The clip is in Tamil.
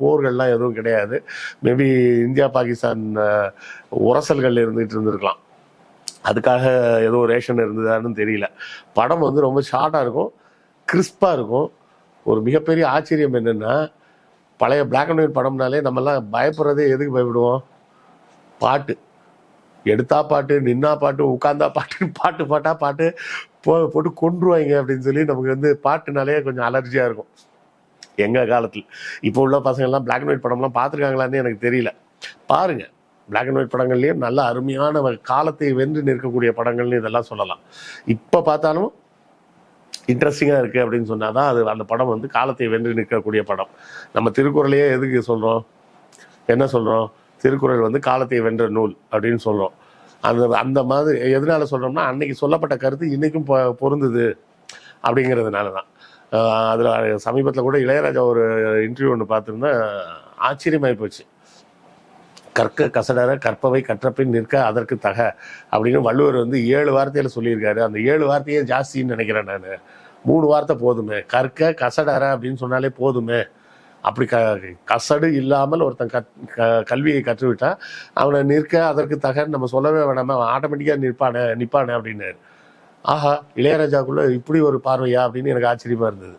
போர்கள்லாம் எதுவும் கிடையாது. மேபி இந்தியா பாகிஸ்தான் உரசல்கள் இருந்துகிட்டு இருந்திருக்கலாம். அதுக்காக ஏதோ ரேஷன் இருந்ததான்னு தெரியல. படம் வந்து ரொம்ப ஷார்ட்டாக இருக்கும். கிறிஸ்பாக இருக்கும். ஒரு மிகப்பெரிய ஆச்சரியம் என்னென்னா பழைய பிளாக் அண்ட் ஒயிட் படம்னாலே நம்மலாம் பயப்படுறதே எதுக்கு பயப்படுவோம்? பாட்டு. எடுத்தா பாட்டு நின்னா பாட்டு உட்காந்தா பாட்டு பாட்டு பாட்டா பாட்டு போ போட்டு கொண்டுருவாங்க அப்படின்னு சொல்லி நமக்கு வந்து பாட்டுனாலே கொஞ்சம் அலர்ஜியாக இருக்கும். எங்கள் காலத்தில். இப்போ உள்ள பசங்கள்லாம் பிளாக் அண்ட் ஒயிட் படம்லாம் பார்த்துருக்காங்களான்னு எனக்கு தெரியல. பாருங்கள் பிளாக் அண்ட் ஒயிட் படங்கள்லேயும் நல்ல அருமையான காலத்தை வென்று நிற்கக்கூடிய படங்கள்னு இதெல்லாம் சொல்லலாம். இப்போ பார்த்தாலும் இன்ட்ரெஸ்டிங்காக இருக்குது அப்படின்னு சொன்னால் தான் அது அந்த படம் வந்து காலத்தை வென்று நிற்கக்கூடிய படம். நம்ம திருக்குறளையே எதுக்கு சொல்கிறோம் என்ன சொல்கிறோம் திருக்குறள் வந்து காலத்தை வென்ற நூல் அப்படின்னு சொல்கிறோம் அந்த அந்த மாதிரி எதனால சொல்கிறோம்னா அன்னைக்கு சொல்லப்பட்ட கருத்து இன்றைக்கும் பொ பொருந்துது அப்படிங்கிறதுனால தான் அதில் சமீபத்தில் கூட இளையராஜா ஒரு இன்டர்வியூ ஒன்று பார்த்துருந்தேன் ஆச்சரியமாகி போச்சு. கற்க கசடர கற்பவை கற்றப்பின் நிற்க அதற்கு தக அப்படின்னு வள்ளுவர் வந்து ஏழு வார்த்தையில் சொல்லியிருக்காரு. அந்த ஏழு வார்த்தையே ஜாஸ்தின்னு நினைக்கிறேன் நான். மூணு வார்த்தை போதுமே. கற்க கசடர அப்படின்னு சொன்னாலே போதுமே. அப்படி க கசடு இல்லாமல் ஒருத்தன் கற் க கல்வியை கற்றுவிட்டா அவனை நிற்க அதற்கு தகன்னு நம்ம சொல்லவே வேணாம. அவன் ஆட்டோமேட்டிக்காக நிற்பானே நிற்பானே அப்படின்னாரு. ஆஹா. இளையராஜாக்குள்ள இப்படி ஒரு பார்வையா அப்படின்னு எனக்கு ஆச்சரியமா இருந்தது.